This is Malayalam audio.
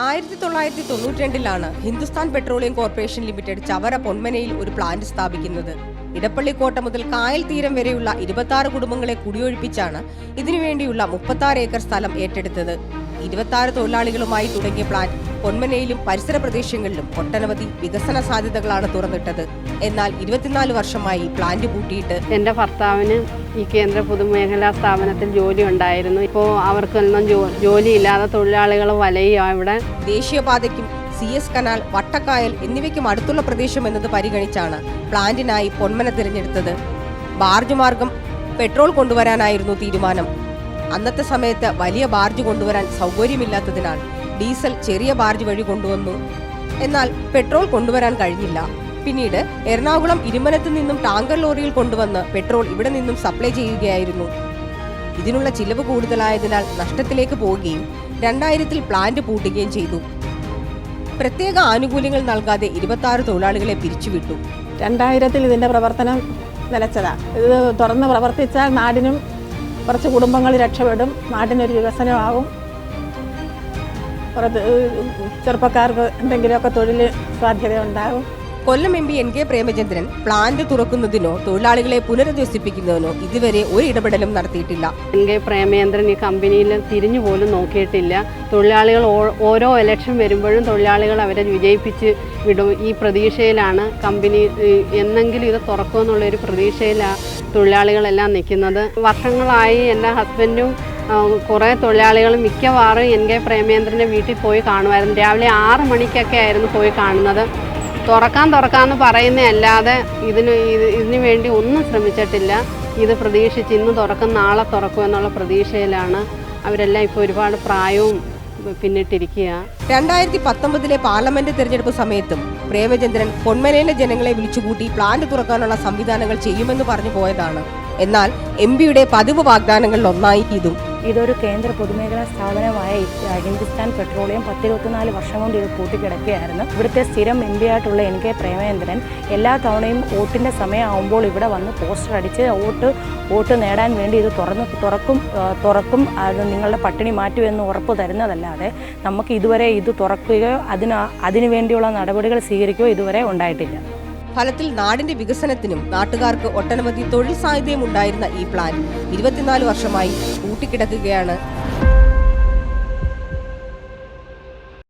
ആയിരത്തി തൊള്ളായിരത്തി തൊണ്ണൂറ്റി രണ്ടിലാണ് Hindustan petroleum corporation limited Chavara പൊന്മനയിൽ ഒരു പ്ലാന്റ് സ്ഥാപിക്കുന്നത്. ഇടപ്പള്ളിക്കോട്ട മുതൽ കായൽ തീരം വരെയുള്ള ഇരുപത്തി കുടുംബങ്ങളെ കുടിയൊഴിപ്പിച്ചാണ് ഇതിനുവേണ്ടിയുള്ള മുപ്പത്തി ഏക്കർ സ്ഥലം ഏറ്റെടുത്തത്. ഇരുപത്തി ആറ് തൊഴിലാളികളുമായി തുടങ്ങിയ പ്ലാൻ പൊന്മനയിലും പരിസര പ്രദേശങ്ങളിലും ഒട്ടനവധി വികസന സാധ്യതകളാണ് തുറന്നിട്ടത്. എന്നാൽ ഇരുപത്തിനാല് വർഷമായി പ്ലാന്റ് പൂട്ടിയിട്ട് എന്റെ ഭർത്താവിന് ഈ കേന്ദ്ര പൊതുമേഖലാ സ്ഥാപനത്തിൽ ജോലി ഉണ്ടായിരുന്നു. ഇപ്പോ അവർക്കൊന്നും ജോലി ജോലിയില്ലാതെ തൊഴിലാളികൾ വലയുക ഇവിടെ. ദേശീയപാതയ്ക്കും സി എസ് കനാൽ വട്ടക്കായൽ എന്നിവയ്ക്കും അടുത്തുള്ള പ്രദേശം എന്നത് പരിഗണിച്ചാണ് പ്ലാന്റിനായി പൊന്മന തിരഞ്ഞെടുത്തത്. ബാർജ് മാർഗം പെട്രോൾ കൊണ്ടുവരാനായിരുന്നു തീരുമാനം. അന്നത്തെ സമയത്ത് വലിയ ബാർജ് കൊണ്ടുവരാൻ സൗകര്യമില്ലാത്തതിനാൽ ഡീസൽ ചെറിയ ബാർജ് വഴി കൊണ്ടുവന്നു. എന്നാൽ പെട്രോൾ കൊണ്ടുവരാൻ കഴിഞ്ഞില്ല. പിന്നീട് എറണാകുളം ഇരുമനത്ത് നിന്നും ടാങ്കർ ലോറിയിൽ കൊണ്ടുവന്ന് പെട്രോൾ ഇവിടെ നിന്നും സപ്ലൈ ചെയ്യുകയായിരുന്നു. ഇതിനുള്ള ചിലവ് കൂടുതലായതിനാൽ നഷ്ടത്തിലേക്ക് പോവുകയും രണ്ടായിരത്തിൽ പ്ലാന്റ് പൂട്ടുകയും ചെയ്തു. പ്രത്യേക ആനുകൂല്യങ്ങൾ നൽകാതെ ഇരുപത്തി ആറ് തൊഴിലാളികളെ പിരിച്ചുവിട്ടു. രണ്ടായിരത്തിൽ ഇതിന്റെ പ്രവർത്തനം നിലച്ചതാണ് ഇത് തുറന്ന് പ്രവർത്തിച്ചാൽ നാടിനും കുറച്ച് കുടുംബങ്ങൾ രക്ഷപ്പെടും നാട്ടിനൊരു വികസനമാകും. കുറച്ച് ചെറുപ്പക്കാർക്ക് എന്തെങ്കിലുമൊക്കെ തൊഴിൽ സാധ്യത ഉണ്ടാകും Kollam M P N K Premachandran plant തുറക്കുന്നതിനോ തൊഴിലാളികളെ പുനരധിവസിപ്പിക്കുന്നതിനോ ഇതുവരെ ഒരു ഇടപെടലും നടത്തിയിട്ടില്ല. എൻ കെ പ്രേമചന്ദ്രൻ ഈ കമ്പനിയിൽ തിരിഞ്ഞു പോലും നോക്കിയിട്ടില്ല. തൊഴിലാളികൾ ഓരോ ഇലക്ഷൻ വരുമ്പോഴും തൊഴിലാളികൾ അവരെ വിജയിപ്പിച്ച് വിടും. ഈ പ്രതീക്ഷയിലാണ് കമ്പനി എന്നെങ്കിലും ഇത് തുറക്കുമെന്നുള്ളൊരു പ്രതീക്ഷയിലാണ് തൊഴിലാളികളെല്ലാം നിൽക്കുന്നത്. വർഷങ്ങളായി എന്റെ ഹസ്ബൻഡും കുറേ തൊഴിലാളികൾ മിക്കവാറും എൻ കെ പ്രേമേന്ദ്രന്റെ വീട്ടിൽ പോയി കാണുമായിരുന്നു. രാവിലെ ആറ് മണിക്കൊക്കെ ആയിരുന്നു പോയി കാണുന്നത്. തുറക്കാൻ തുറക്കാമെന്ന് പറയുന്നതല്ലാതെ ഇതിന് ഇത് ഇതിനു വേണ്ടി ഒന്നും ശ്രമിച്ചിട്ടില്ല. ഇത് പ്രതീക്ഷിച്ച് ഇന്ന് തുറക്കും നാളെ തുറക്കും എന്നുള്ള പ്രതീക്ഷയിലാണ് അവരെല്ലാം ഇപ്പോൾ ഒരുപാട് പ്രായവും പിന്നിട്ടിരിക്കുക. രണ്ടായിരത്തി പത്തൊമ്പതിലെ പാർലമെന്റ് തിരഞ്ഞെടുപ്പ് സമയത്തും പ്രേമചന്ദ്രൻ പൊന്മനയിലെ ജനങ്ങളെ വിളിച്ചുകൂട്ടി പ്ലാന്റ് തുറക്കാനുള്ള സംവിധാനങ്ങൾ ചെയ്യുമെന്ന് പറഞ്ഞു പോയതാണ്. എന്നാൽ എം പിയുടെ പതിവ് വാഗ്ദാനങ്ങളിൽ ഒന്നായി ഇതും. ഇതൊരു കേന്ദ്ര പൊതുമേഖലാ സ്ഥാപനമായ ഹിന്ദുസ്ഥാൻ പെട്രോളിയം പത്തിരുപത്തിനാല് വർഷം കൊണ്ട് ഇത് പൂട്ടിക്കിടക്കുകയായിരുന്നു. ഇവിടുത്തെ സ്ഥിരം എം പി ആയിട്ടുള്ള എൻ കെ പ്രേമേന്ദ്രൻ എല്ലാ തവണയും വോട്ടിന്റെ സമയമാകുമ്പോൾ ഇവിടെ വന്ന് പോസ്റ്റർ അടിച്ച് വോട്ട് വോട്ട് നേടാൻ വേണ്ടി ഇത് തുറന്ന് തുറക്കും തുറക്കും അത് നിങ്ങളുടെ പട്ടിണി മാറ്റുമെന്ന് ഉറപ്പ് തരുന്നതല്ലാതെ നമുക്ക് ഇതുവരെ ഇത് തുറക്കുകയോ അതിന് അതിനു വേണ്ടിയുള്ള നടപടികൾ സ്വീകരിക്കുകയോ ഇതുവരെ ഉണ്ടായിട്ടില്ല. ഫലത്തിൽ നാടിന്റെ വികസനത്തിനും നാട്ടുകാർക്ക് ഒട്ടനവധി തൊഴിൽ സാധ്യതയും ഉണ്ടായിരുന്ന ഈ പ്ലാൻ ഇരുപത്തിനാല് വർഷമായി പൂട്ടിക്കിടക്കുകയാണ്